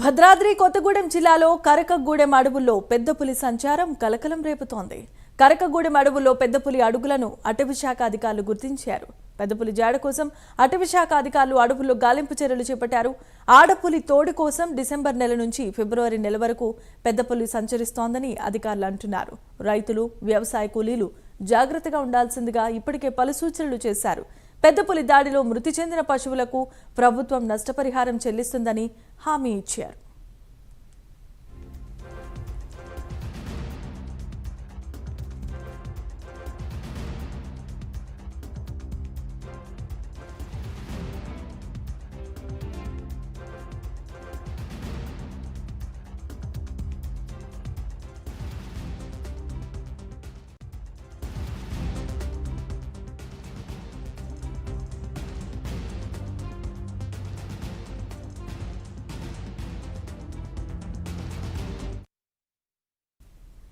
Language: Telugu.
భద్రాద్రి కొత్తగూడెం జిల్లాలో కరకగూడెం అడవుల్లో పెద్ద పులి సంచారం కలకలం రేపుతోంది. కరకగూడెం అడవుల్లో పెద్ద పులి అడుగులను అటవీశాఖ అధికారులు గుర్తించారు. పెద్ద పులి జాడ కోసం అటవీశాఖ అధికారులు అడవుల్లో గాలింపు చర్యలు చేపట్టారు. ఆడపులి తోడు కోసం డిసెంబర్ నెల నుంచి ఫిబ్రవరి నెల వరకు పెద్ద పులి సంచరిస్తోందని అధికారులు అంటున్నారు. రైతులు వ్యవసాయ కూలీలు జాగ్రత్తగా ఉండాల్సిందిగా ఇప్పటికే పలు సూచనలు చేశారు. పెద్ద పులి దాడిలో మృతి చెందిన పశువులకు ప్రభుత్వం నష్టపరిహారం చెల్లిస్తుందని హామీ ఇచ్చారు.